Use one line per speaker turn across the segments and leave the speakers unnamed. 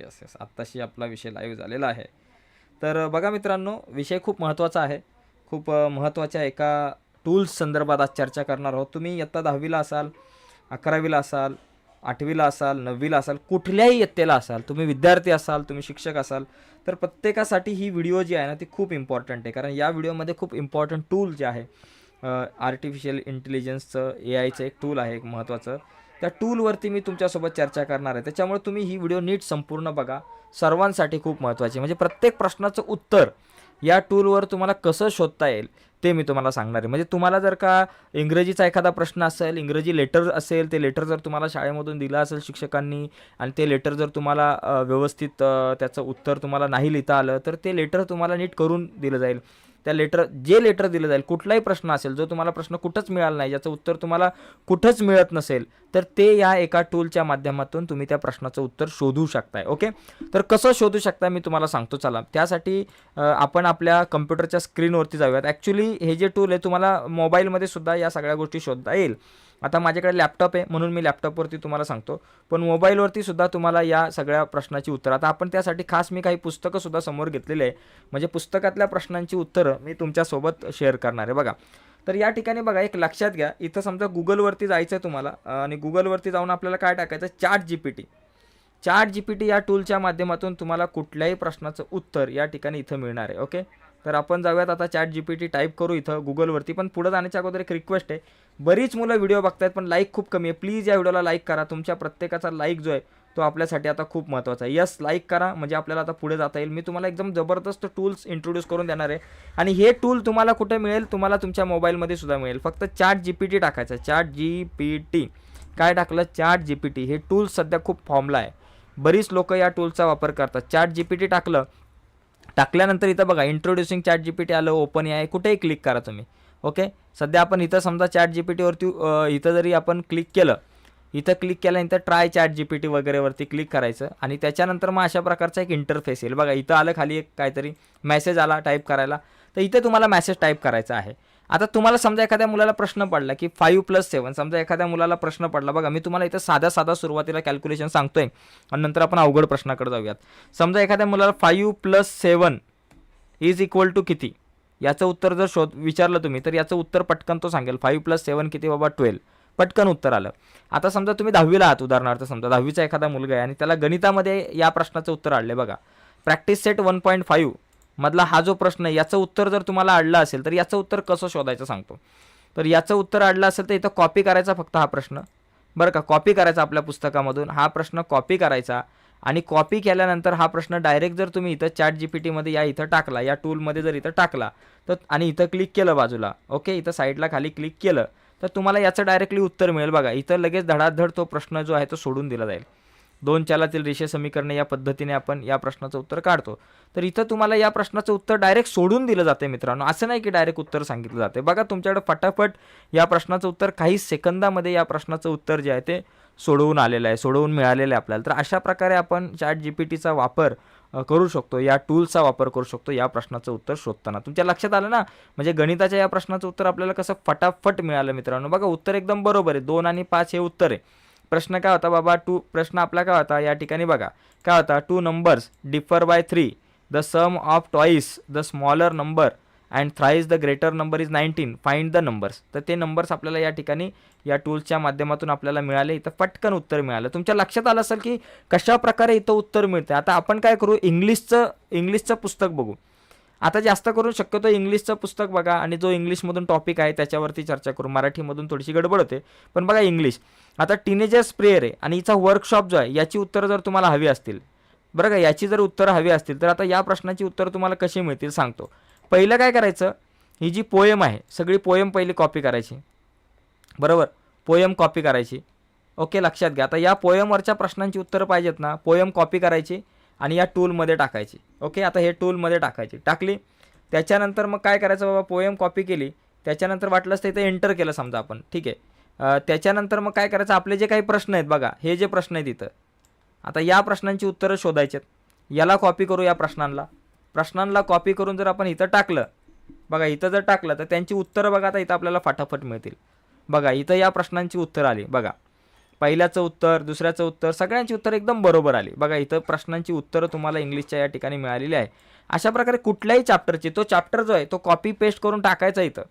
Yes yes आत्ताशी आपला विषय live झालेला आहे. तर बघा मित्रांनो विषय खूप महत्त्वाचा आहे. खूप महत्त्वाच्या एका टूल्स संदर्भात आज चर्चा करणार आहोत. तुम्ही इयत्ता दहावीला असाल अकरावीला असाल आठवीला असाल नववीला असाल कुठल्याही इयत्तेला असाल तुम्ही विद्यार्थी असाल तुम्ही शिक्षक असाल तर प्रत्येकासाठी ही व्हिडिओ जी आहे ना ती खूप इम्पॉर्टंट आहे. कारण या व्हिडिओमध्ये खूप इम्पॉर्टंट टूल जे आहे आर्टिफिशियल इंटेलिजन्सचं ए आयचं एक टूल आहे एक महत्त्वाचं त्या टूलवरती मी तुमच्यासोबत चर्चा करणार आहे. त्याच्यामुळे तुम्ही ही व्हिडिओ नीट संपूर्ण बघा. सर्वांसाठी खूप महत्त्वाची म्हणजे प्रत्येक प्रश्नाचं उत्तर या टूलवर तुम्हाला कसं शोधता येईल ते मी तुम्हाला सांगणार आहे. म्हणजे तुम्हाला जर का इंग्रजीचा एखादा प्रश्न असेल इंग्रजी लेटर असेल ते लेटर जर तुम्हाला शाळेमधून दिलं असेल शिक्षकांनी आणि ते लेटर जर तुम्हाला व्यवस्थित त्याचं उत्तर तुम्हाला नाही लिहिता आलं तर ते लेटर तुम्हाला नीट करून दिलं जाईल. त्या लेटर जे लेटर दिलं जाईल कुठलाही प्रश्न असेल जो तुम्हाला प्रश्न कुठंच मिळाला नाही ज्याचं उत्तर तुम्हाला कुठंच मिळत नसेल तर ते या एका टूलच्या माध्यमातून तुम्ही त्या प्रश्नाचं उत्तर शोधू शकताय ओके तर कसं शोधू शकता मी तुम्हाला सांगतो चला. त्यासाठी आपण आपल्या कम्प्युटरच्या स्क्रीनवरती जाऊयात. ॲक्च्युली हे जे टूल आहे तुम्हाला मोबाईलमध्ये सुद्धा या सगळ्या गोष्टी शोधता येईल. आता माझ्याकडे लॅपटॉप आहे म्हणून मी लॅपटॉपवरती तुम्हाला सांगतो. पण मोबाईलवरती सुद्धा तुम्हाला या सगळ्या प्रश्नाची उत्तरं. आता आपण त्यासाठी खास मी काही पुस्तकंसुद्धा समोर घेतलेले आहे. म्हणजे पुस्तकातल्या प्रश्नांची उत्तरं मी तुमच्यासोबत शेअर करणार आहे. बघा तर या ठिकाणी बघा एक लक्षात घ्या. इथं समजा गुगलवरती जायचं आहे तुम्हाला आणि गुगलवरती जाऊन आपल्याला काय टाकायचं? Chat G P T chat G P T या टूलच्या माध्यमातून तुम्हाला कुठल्याही प्रश्नाचं उत्तर या ठिकाणी इथं मिळणार आहे ओके तर आपण जाऊयात आता chat G P T type करू इथं गुगलवरती पण पुढं जाण्याच्या अगोदर एक रिक्वेस्ट आहे. बरीच मुलं व्हिडिओ बघतायत पण लाईक खूप कमी आहे. प्लीज या व्हिडिओला लाईक करा. तुमच्या प्रत्येकाचा लाईक जो आहे तो आपल्यासाठी आता खूप महत्त्वाचा आहे. यस लाईक करा. म्हणजे आपल्याला आता पुढे जाता येईल. मी तुम्हाला एकदम जबरदस्त टूल्स इंट्रोड्यूस करून देणार आहे. आणि हे टूल तुम्हाला कुठे मिळेल? तुम्हाला तुमच्या मोबाईलमध्ये सुद्धा मिळेल. फक्त चॅट जी पी टी टाकायचं चॅट जी पी टी काय टाकलं? चॅट जी पी टी हे टूल सध्या खूप फॉर्मला आहे. बरीच लोक या टूलचा वापर करतात. चॅट जी पी टी टाकलं टाकल्यानंतर इथं बघा introducing chat G P T आलं ओपन आहे कुठेही क्लिक करा तुम्ही. ओके सध्या आपण इथं समजा चॅट जी पी टीवरती इथं जरी आपण क्लिक केलं इथं क्लिक केल्यानंतर try chat G P T वगैरेवरती click करायचं आणि त्याच्यानंतर मग अशा प्रकारचा एक इंटरफेस येईल. बघा इथं आलं खाली एक काहीतरी मेसेज आला टाईप करायला तर इथे तुम्हाला मेसेज टाईप करायचा आहे. आता तुम्हाला समजा एखाद्या मुलाला प्रश्न पडला की फाईव्ह प्लस सेवन समजा एखाद्या मुलाला प्रश्न पडला बघा मी तुम्हाला इथं साधा साधा सुरुवातीला कॅल्क्युलेशन सांगतोय आणि नंतर आपण अवघड प्रश्नाकडे जाऊयात. समजा एखाद्या मुलाला five plus seven is equal to किती? याचं उत्तर जर शोध विचारलं तुम्ही तर याचं उत्तर पटकन तो सांगेल. फाईव्ह प्लस सेवन किती बाबा? ट्वेल्व पटकन उत्तर आलं. आता समजा तुम्ही दहावीला आहात उदाहरणार्थ समजा दहावीचा एखादा मुलगा आहे आणि त्याला गणितामध्ये या प्रश्नाचं उत्तर आले बघा. Practice set one point five मधला हा जो प्रश्न आहे याचं उत्तर जर तुम्हाला आडलं असेल तर याचं उत्तर कसं शोधायचं सांगतो. तर याचं उत्तर आडलं असेल तर इथं कॉपी करायचा फक्त हा प्रश्न. बरं का? कॉपी करायचा आपल्या पुस्तकामधून हा प्रश्न कॉपी करायचा आणि कॉपी केल्यानंतर हा प्रश्न डायरेक्ट जर तुम्ही इथं चॅट जी पी टीमध्ये या इथं टाकला या टूलमध्ये जर इथं टाकला तर आणि इथं क्लिक केलं बाजूला ओके इथं साईडला खाली क्लिक केलं तर तुम्हाला याचं डायरेक्टली उत्तर मिळेल बघा. इथं लगेच धडाधड तो प्रश्न जो आहे तो सोडून दिला जाईल. दोन चालातील रेषे समीकरणे या पद्धतीने आपण या प्रश्नाचं उत्तर काढतो. तर इथं तुम्हाला या प्रश्नाचं उत्तर डायरेक्ट सोडून दिलं जाते मित्रांनो. असं नाही की डायरेक्ट उत्तर सांगितलं जाते बघा तुमच्याकडे फटाफट या प्रश्नाचं उत्तर काही सेकंदामध्ये या प्रश्नाचं उत्तर जे आहे ते सोडवून आलेलं आहे सोडवून मिळालेलं आहे आपल्याला. तर अशा प्रकारे आपण चॅट जी पी टीचा वापर करू शकतो. या टूलचा वापर करू शकतो या प्रश्नाचं उत्तर शोधताना. तुमच्या लक्षात आलं ना? म्हणजे गणिताच्या या प्रश्नाचं उत्तर आपल्याला कसं फटाफट मिळालं मित्रांनो. बघा उत्तर एकदम बरोबर आहे. दोन आणि पाच हे उत्तर आहे. प्रश्न काय होता बाबा? टू प्रश्न आपला काय होता? या ठिकाणी बघा. काय होता? Two numbers differ by three the sum of twice the smaller number and thrice the greater number is nineteen find the numbers तर ते नंबर्स आपल्याला या ठिकाणी या टूल्सच्या माध्यमातून आपल्याला मिळाले. इथं पटकन उत्तर मिळालं. तुमच्या लक्षात आलं असेल की कशा प्रकारे इथं उत्तर मिळतं आता आपण काय करू? इंग्लिशचं इंग्लिशचं पुस्तक बघू. आता जास्त करून शक्यतो इंग्लिशचं पुस्तक बघा आणि जो इंग्लिशमधून टॉपिक आहे त्याच्यावरती चर्चा करू. मराठीमधून थोडीशी गडबड होते. पण बघा इंग्लिश. आता टीनेजर्स प्रेयर आहे आणि हिचा वर्कशॉप जो आहे याची उत्तरं जर तुम्हाला हवी असतील बरं का? याची जर उत्तरं हवी असतील तर आता या प्रश्नाची उत्तरं तुम्हाला कशी मिळतील सांगतो. पहिलं काय करायचं? ही जी पोयम आहे सगळी पोयम पहिली कॉपी करायची. बरोबर? पोयम कॉपी करायची. ओके लक्षात घ्या. आता या पोयमवरच्या प्रश्नांची उत्तरं पाहिजेत ना. पोयम कॉपी करायची. आणि या टूलमध्ये टाकायची. ओके आता हे टूलमध्ये टाकायची. टाकली. त्याच्यानंतर मग काय करायचं बाबा? पोएम कॉपी केली. त्याच्यानंतर वाटलंच तर इथं एंटर केलं समजा आपण. ठीक आहे? त्याच्यानंतर मग काय करायचं? आपले जे काही प्रश्न आहेत बघा हे जे प्रश्न आहेत इथं. आता या प्रश्नांची उत्तरं शोधायची आहेत. याला कॉपी करू या प्रश्नांना प्रश्नांना कॉपी करून जर आपण इथं टाकलं बघा इथं जर टाकलं तर त्यांची उत्तरं बघा आता इथं आपल्याला फटाफट मिळतील. बघा इथं या प्रश्नांची उत्तरं आली. बघा. पहिल्याचं उत्तर दुसऱ्याचं उत्तर सगळ्यांची उत्तर एकदम बरोबर आली. बघा इथं प्रश्नांची उत्तरं तुम्हाला इंग्लिशच्या या ठिकाणी मिळालेली आहे. अशा प्रकारे कुठल्याही चॅप्टरची तो चॅप्टर जो आहे तो कॉपी पेस्ट करून टाकायचा इथं.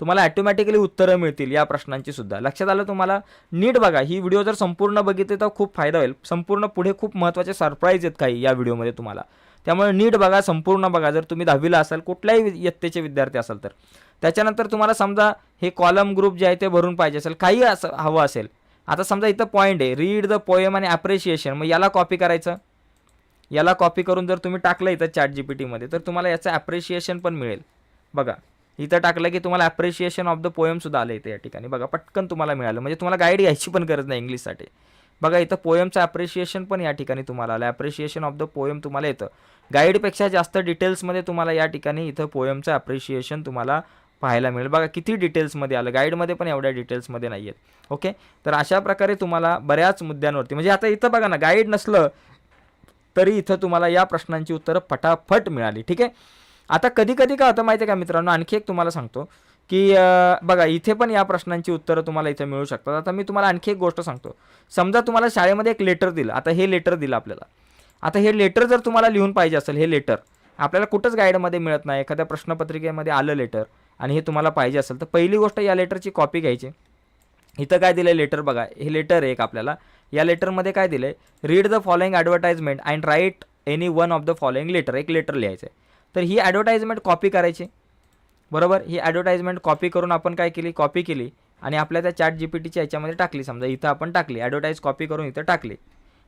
तुम्हाला ॲटोमॅटिकली उत्तरं मिळतील या प्रश्नांची सुद्धा. लक्षात आलं तुम्हाला? नीट बघा ही व्हिडिओ जर संपूर्ण बघितली तर खूप फायदा होईल. संपूर्ण पुढे खूप महत्त्वाचे सरप्राईज आहेत काही या व्हिडिओमध्ये तुम्हाला. त्यामुळे नीट बघा संपूर्ण बघा. जर तुम्ही दहावीला असाल कुठल्याही इयत्तेचे विद्यार्थी असाल तर. त्याच्यानंतर तुम्हाला समजा हे कॉलम ग्रुप जे आहे ते भरून पाहिजे असेल काही असं हवं असेल. आता समजा इथं पॉईंट आहे. रीड द पोएम आणि ॲप्रिशिएशन मग याला कॉपी करायचं? याला कॉपी करून जर तुम्ही टाकलं इथं चॅट जी पी टीमध्ये तर तुम्हाला याचं ॲप्रिशिएशन पण मिळेल. बघा. इथं टाकलं की तुम्हाला ॲप्रिशिएशन ऑफ द पोएमसुद्धा आलं इथे या ठिकाणी. बघा पटकन तुम्हाला मिळालं. म्हणजे तुम्हाला गाईड घ्यायची पण गरज नाही इंग्लिशसाठी. बघा इथं पोएमचं ॲप्रिशिएशन पण या ठिकाणी तुम्हाला आलं. ॲप्रिशिएशन ऑफ द पोएम तुम्हाला येतं. गाईडपेक्षा जास्त डिटेल्समध्ये तुम्हाला या ठिकाणी इथं पोएमचं ॲप्रिशिएशन तुम्हाला पाहायला मिळेल. बघा किती डिटेल्समध्ये आलं. गाईडमध्ये पण एवढ्या डिटेल्समध्ये नाही आहेत ओके तर अशा प्रकारे तुम्हाला बऱ्याच मुद्द्यांवरती म्हणजे आता इथं बघा ना गाईड नसलं तरी इथं तुम्हाला या प्रश्नांची उत्तरं फटाफट मिळाली. ठीक आहे? आता कधी कधी काय होतं माहिती आहे का मित्रांनो? आणखी एक तुम्हाला सांगतो की बघा इथे पण या प्रश्नांची उत्तरं तुम्हाला इथे मिळू शकतात. आता मी तुम्हाला आणखी एक गोष्ट सांगतो. समजा तुम्हाला शाळेमध्ये एक लेटर दिलं. आता हे लेटर दिलं आपल्याला. आता हे लेटर जर तुम्हाला लिहून पाहिजे असेल हे लेटर आपल्याला कुठंच गाईडमध्ये मिळत नाही. एखाद्या प्रश्नपत्रिकेमध्ये आलं लेटर आणि हे तुम्हाला पाहिजे असेल तर पहिली गोष्ट या लेटरची कॉपी घ्यायची. इथं काय दिलं लेटर बघा. हे लेटर आहे एक आपल्याला. या लेटरमध्ये काय दिलं आहे read the following advertisement and write any one of the following letter एक लेटर लिहायचं आहे तर ही ॲडव्हर्टाइजमेंट कॉपी करायची. बरोबर? ही ॲडव्हर्टाइजमेंट कॉपी करून आपण काय केली? कॉपी केली. आणि आपल्या त्या चॅट जी पी टीच्या याच्यामध्ये टाकली. समजा इथं आपण टाकली. ॲडव्हर्टाईज कॉपी करून इथं टाकली.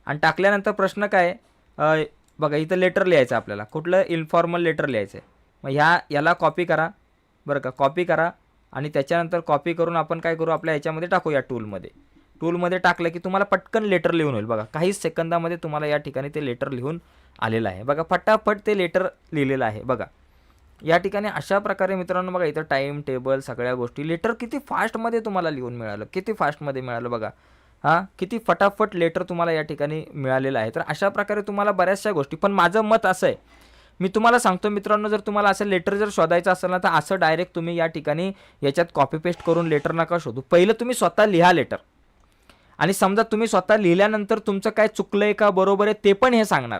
आणि टाकल्यानंतर प्रश्न काय? आहे? बघा इथं लेटर लिहायचं आहे आपल्याला. कुठलं इन्फॉर्मल लेटर लिहायचं आहे मग ह्या याला कॉपी करा. बरं का कॉपी करा आणि त्याच्यानंतर कॉपी करून आपण काय करू आपल्या याच्यामध्ये टाकू या टूलमध्ये टूलमध्ये टाकलं की तुम्हाला पटकन लेटर लिहून होईल बघा. काही सेकंदामध्ये तुम्हाला या ठिकाणी ते लेटर लिहून आलेलं आहे. बघा फटाफट ते लेटर लिहिलेलं आहे बघा. या ठिकाणी अशा प्रकारे मित्रांनो बघा इथं टाईम टेबल सगळ्या गोष्टी. लेटर किती फास्टमध्ये तुम्हाला लिहून मिळालं किती फास्टमध्ये मिळालं बघा. हां किती फटाफट लेटर तुम्हाला या ठिकाणी मिळालेलं आहे. तर अशा प्रकारे तुम्हाला बऱ्याचशा गोष्टी. पण माझं मत असं आहे मी तुम्हाला सांगतो मित्रांनो जर तुम्हाला असं लेटर जर शोधायचं असेल ना तर असं डायरेक्ट तुम्ही या ठिकाणी याच्यात कॉपी पेस्ट करून लेटर नका शोधू. पहिलं तुम्ही स्वतः लिहा लेटर आणि समजा तुम्ही स्वतः लिहिल्यानंतर तुमचं काय चुकलंय का बरोबर आहे ते पण हे सांगणार.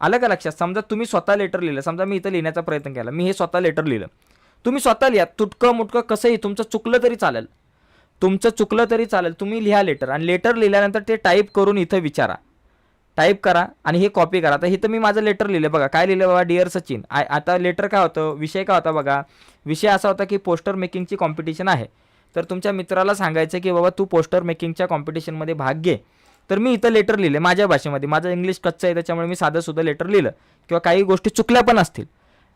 आलं का लक्षात? समजा तुम्ही स्वतः लेटर लिहिलं समजा मी इथं लिहिण्याचा प्रयत्न केला मी हे स्वतः लेटर लिहिलं. तुम्ही स्वतः लिहा तुटकं मुटकं कसंही तुमचं चुकलं तरी चालेल. तुमचं चुकलं तरी चालेल तुम्ही लिहा लेटर आणि लेटर लिहिल्यानंतर ते टाईप करून इथं विचारा. टाईप करा आणि हे कॉपी करा. आता इथं मी माझं लेटर लिहिलं बघा. काय लिहिलं बाबा डिअर सचिन आय आता लेटर काय होतं? विषय काय होता बघा? विषय असा होता की पोस्टर मेकिंगची कॉम्पिटिशन आहे. तर तुमच्या मित्राला सांगायचं की बाबा तू पोस्टर मेकिंगच्या कॉम्पिटिशनमध्ये भाग घे. तर मी इथं लेटर लिहिले माझ्या भाषेमध्ये. माझं इंग्लिश कच्चं आहे त्याच्यामुळे मी साधं सुद्धा लेटर लिहिलं. किंवा काही गोष्टी चुकल्या पण असतील.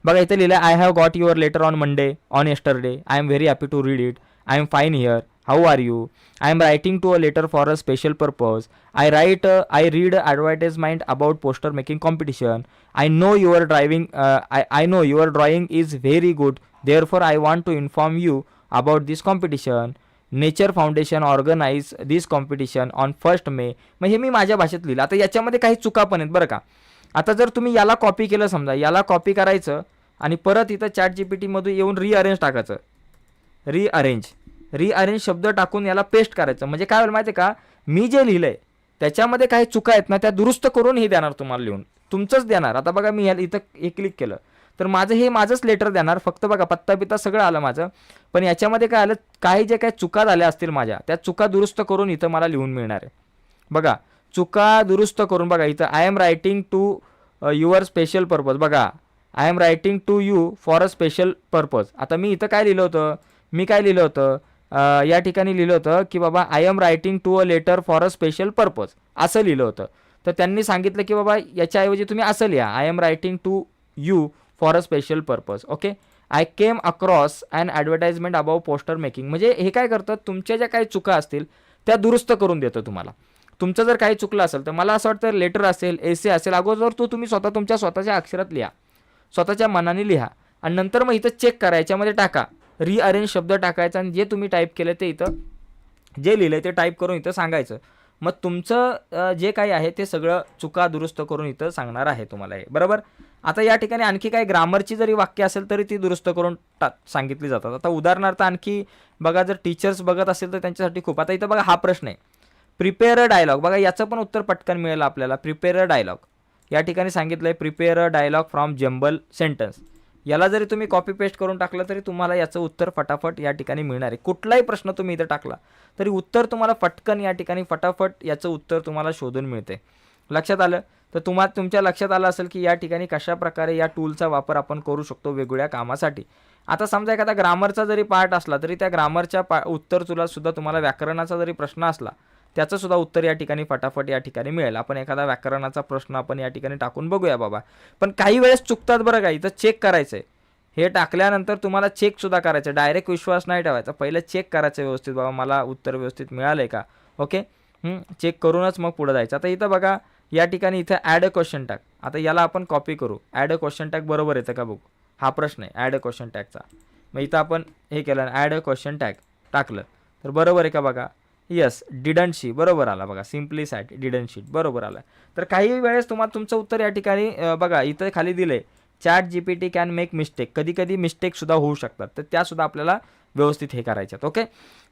बघा इथं लिहिलं I have got your letter on Monday on yesterday I am very happy to read it I am fine here how are you I am writing to a letter for a special purpose I write I read advertisement about poster making competition I know your driving I I know your drawing is very good therefore I want to inform you about this competition nature foundation organise this competition on first May मग हे मी माझ्या भाषेत लिहिलं. आता याच्यामध्ये काही चुका पण आहेत बरं का. आता जर तुम्ही याला कॉपी केलं समजा याला कॉपी करायचं आणि परत इथं चॅट जी पी टीमधून येऊन रिअरेंज टाकायचं. रिअरेंज रिअरेंज शब्द टाकून याला पेस्ट करायचं. म्हणजे काय होईल माहिती आहे का? मी जे लिहिलंय त्याच्यामध्ये काही चुका आहेत ना त्या दुरुस्त करून हे देणार तुम्हाला लिहून. तुमचंच देणार. आता बघा मी ह्या इथं हे क्लिक केलं. तर माझं हे माझंच लेटर देणार. फक्त बघा पत्ता पित्ता सगळं आलं माझं. पण याच्यामध्ये काय आलं? काही जे काही चुका झाल्या असतील माझ्या त्या चुका दुरुस्त करून इथं मला लिहून मिळणार आहे. बघा चुका दुरुस्त करून बघा इथं I am writing to your special purpose बघा I am writing to you for a special purpose आता मी इथं काय लिहिलं होतं? मी काय लिहिलं होतं? या ठिकाणी लिहिलं होतं की बाबा I am writing to a letter for a special purpose असं लिहिलं होतं. तर त्यांनी सांगितलं की बाबा याच्याऐवजी तुम्ही असं लिहा I am writing to you for a special purpose okay I came across and advertisement about poster making म्हणजे हे काय करतं तुमच्या ज्या काही चुका असतील त्या दुरुस्त करून देतं तुम्हाला. तुमचं जर काही चुकलं असेल तर मला असं वाटतं लेटर असेल एसे असेल अगोदर तो तुम्ही स्वतः तुमच्या स्वतःच्या अक्षरात लिहा. स्वतःच्या मनाने लिहा. आणि नंतर मग इथं चेक करा याच्यामध्ये टाका. रिअरेंज शब्द टाकायचा आणि जे तुम्ही टाईप केलं ते इथं जे लिहिलं ते टाईप करून इथं सांगायचं. मग तुमचं जे काही आहे ते सगळं चुका दुरुस्त करून इथं सांगणार आहे तुम्हाला हे. बरोबर? आता या ठिकाणी आणखी काही ग्रामरची जरी वाक्य असेल तरी ती दुरुस्त करून टा सांगितली जातात. आता उदाहरणार्थ आणखी बघा जर टीचर्स बघत असेल तर त्यांच्यासाठी खूप. आता इथं बघा हा प्रश्न आहे. प्रिपेअर डायलॉग बघा याचं पण उत्तर पटकन मिळेल आपल्याला. प्रिपेअर डायलॉग या ठिकाणी सांगितलं आहे prepare dialogue from jumble sentence याला जरी तुम्ही कॉपी पेस्ट करून टाकलं तरी तुम्हाला याचं उत्तर फटाफट या ठिकाणी मिळणार आहे. कुठलाही प्रश्न तुम्ही इथं टाकला तरी उत्तर तुम्हाला फटकन या ठिकाणी फटाफट याचं उत्तर तुम्हाला शोधून मिळते. लक्षात आलं? तर तुम्हा तुमच्या लक्षात आलं असेल की या ठिकाणी कशा प्रकारे या टूलचा वापर आपण करू शकतो वेगवेगळ्या कामासाठी. आता समजा एखादा ग्रामरचा जरी पार्ट असला तरी त्या ग्रामरच्या पा उत्तर तुला सुद्धा तुम्हाला व्याकरणाचा जरी प्रश्न असला त्याचं सुद्धा उत्तर या ठिकाणी फटाफट या ठिकाणी मिळेल. आपण एखादा व्याकरणाचा प्रश्न आपण या ठिकाणी टाकून बघूया बाबा. पण काही वेळेस चुकतात बरं का इथं चेक करायचं आहे हे टाकल्यानंतर तुम्हाला चेक सुद्धा करायचं डायरेक्ट विश्वास नाही ठेवायचा. पहिलं चेक करायचं व्यवस्थित बाबा मला उत्तर व्यवस्थित मिळालं आहे का ओके चेक करूनच मग पुढे जायचं. आता इथं बघा या ठिकाणी इथं ॲड अ क्वेश्चन टॅग आता याला आपण कॉपी करू. ॲड अ क्वेश्चन टॅग बरोबर येतं का बघू? हा प्रश्न आहे. ॲड अ क्वेश्चन टॅगचा मग इथं आपण हे केलं. ॲड अ क्वेश्चन टॅग टाकलं. तर बरोबर आहे का बघा? यस डिडंट शी बरोबर आला बघा. सिम्पली सॅट डिडंट शीट बरोबर आला. तर काही वेळेस तुम्हाला तुमचं उत्तर या ठिकाणी बघा इथं खाली दिले. Chat G P T can make mistake कधी कधी मिस्टेकसुद्धा होऊ शकतात. तर त्यासुद्धा आपल्याला व्यवस्थित हे करायच्यात ओके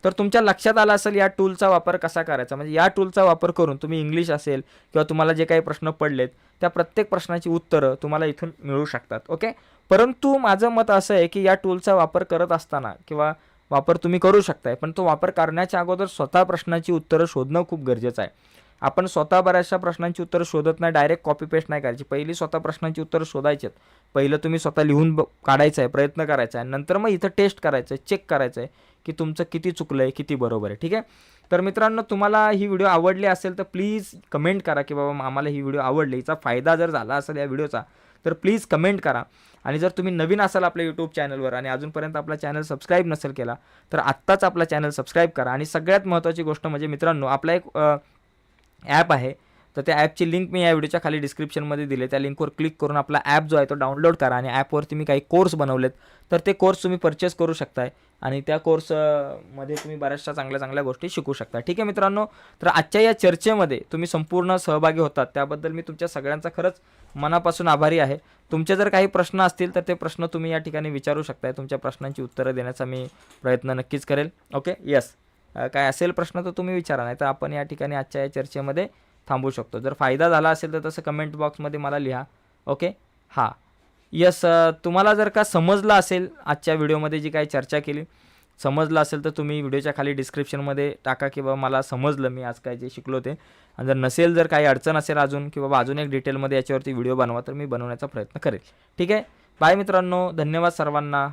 तर तुमच्या लक्षात आलं असेल या टूलचा वापर कसा करायचा? म्हणजे या टूलचा वापर करून तुम्ही इंग्लिश असेल किंवा तुम्हाला जे काही प्रश्न पडलेत त्या प्रत्येक प्रश्नाची उत्तरं तुम्हाला इथून मिळू शकतात ओके परंतु माझं मत असं आहे की या टूलचा वापर करत असताना किंवा वापर तुम्ही करू शकताय पण तो वापर करण्याच्या अगोदर स्वतः प्रश्नाची उत्तरं शोधणं खूप गरजेचं आहे. आपण स्वतः बऱ्याचशा प्रश्नांची उत्तरं शोधत नाही डायरेक्ट कॉपी पेस्ट नाही करायची. पहिली स्वतः प्रश्नांची उत्तरं शोधायची आहेत पहिलं तुम्ही स्वतः लिहून ब काढायचं आहे प्रयत्न करायचा आहे. नंतर मग इथं टेस्ट करायचं आहे चेक करायचं आहे की तुमचं किती चुकलं आहे किती बरोबर आहे. ठीक आहे? तर मित्रांनो तुम्हाला ही व्हिडिओ आवडली असेल तर प्लीज कमेंट करा की बाबा आम्हाला ही व्हिडिओ आवडली. हिचा फायदा जर झाला असेल या व्हिडिओचा तर प्लीज कमेंट करा. आणि जर तुम्ही नवीन असाल आपल्या यूट्यूब चॅनलवर आणि अजूनपर्यंत आपला चॅनल सबस्क्राईब नसेल केला तर आत्ताच आपला चॅनल सबस्क्राईब करा. आणि सगळ्यात महत्त्वाची गोष्ट म्हणजे मित्रांनो आपला एक ॲप आहे. तर त्या ॲपची लिंक मी या व्हिडिओच्या खाली डिस्क्रिप्शनमध्ये दिले. त्या लिंकवर क्लिक करून आपला ॲप जो आहे तो डाउनलोड करा. आणि ॲपवरती मी काही कोर्स बनवलेत. तर ते कोर्स तुम्ही परचेस करू शकताय. आणि त्या कोर्समध्ये तुम्ही बऱ्याचशा चांगल्या चांगल्या गोष्टी शिकू शकता. ठीक आहे मित्रांनो? तर आजच्या या चर्चेमध्ये तुम्ही संपूर्ण सहभागी होतात. त्याबद्दल मी तुमच्या सगळ्यांचा खरंच मनापासून आभारी आहे. तुमचे जर काही प्रश्न असतील तर ते प्रश्न तुम्ही या ठिकाणी विचारू शकताय. तुमच्या प्रश्नांची उत्तरं देण्याचा मी प्रयत्न नक्कीच करेल. ओके? यस काय असेल प्रश्न तर तुम्ही विचारा नाही तर आपण या ठिकाणी आजच्या या चर्चेमध्ये थांबू शकतो. जर फायदा झाला असेल तर तसं कमेंट बॉक्समध्ये मला लिहा. ओके? हां. यस तुम्हाला जर का समजलं असेल आजच्या व्हिडिओमध्ये जी काही चर्चा केली समजलं असेल तर तुम्ही व्हिडिओच्या खाली डिस्क्रिप्शनमध्ये टाका की बाबा मला समजलं मी आज काय जे शिकलो ते. आणि जर नसेल जर काही अडचण असेल अजून की बाबा अजून एक डिटेलमध्ये याच्यावरती व्हिडिओ बनवा तर मी बनवण्याचा प्रयत्न करेल. ठीक आहे? बाय मित्रांनो. धन्यवाद सर्वांना.